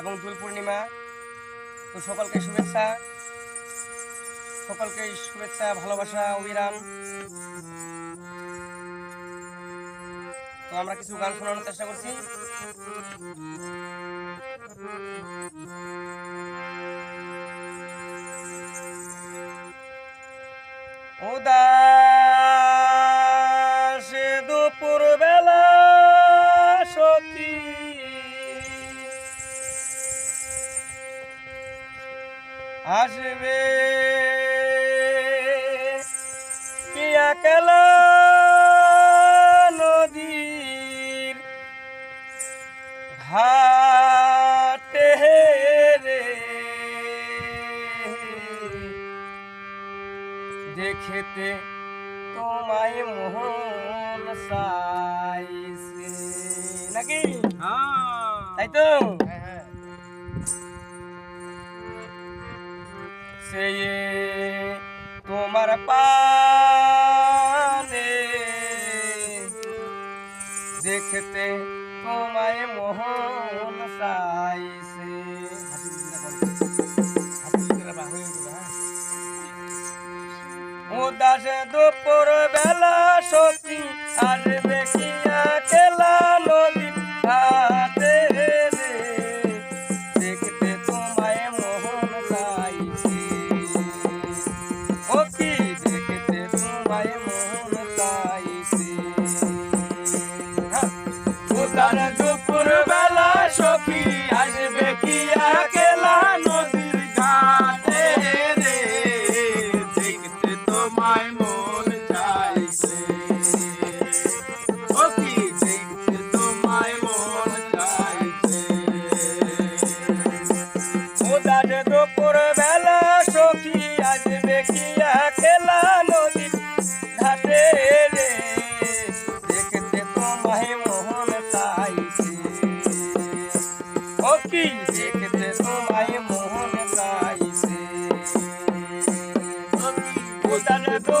এবং দুল পূর্ণিমা। তো সকলকে শুভেচ্ছা। সকলকে শুভেচ্ছা, ভালোবাসা, অবিরাম। তো আমরা কিছু গান শোনানোর চেষ্টা করছি। উদা সে দুপুরবে আসবে। পিয়া কেলা নদীর ঘাটে রে। দেখেতে তোমায় মোহন সাইছে নাকি? হ্যাঁ। তাই তো? সেয়ে তোমার পানে দেখতে তোমায় মোহন চাইছে। উদাস দুপুর বেলা সত্যি আর কি my more.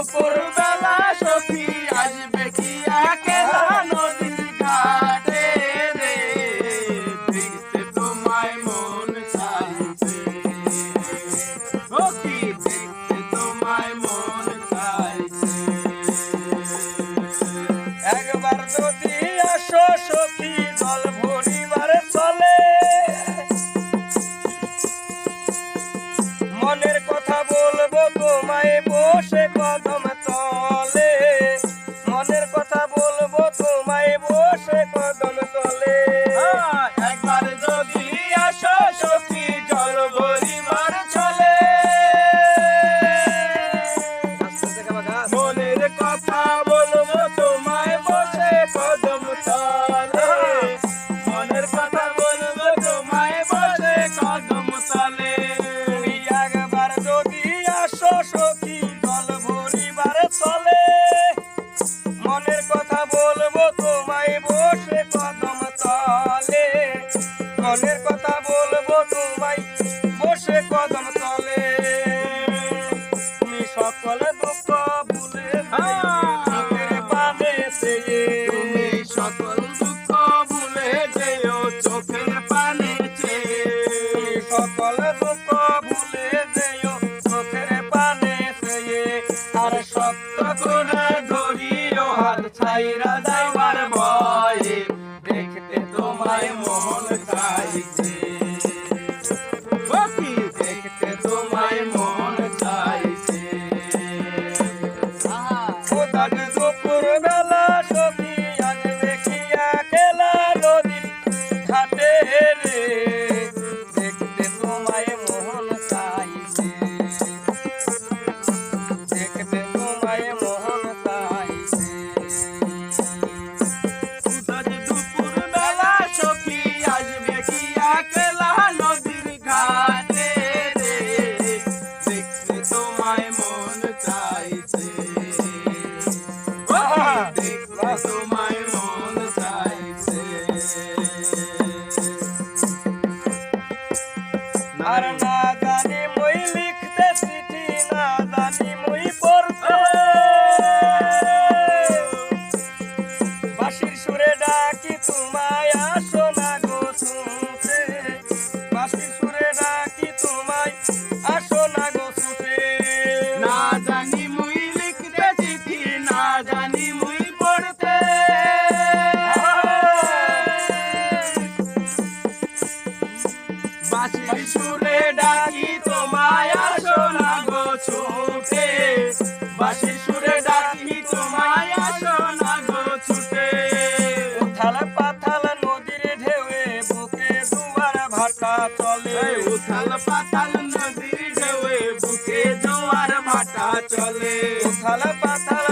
For. মনের কথা বলব তোমায় বসে কদম Arna Kanim উথাল পাতাল নদীর ঢেউয়ে বুকে জোয়ার ভাটা চলে উথাল পাতাল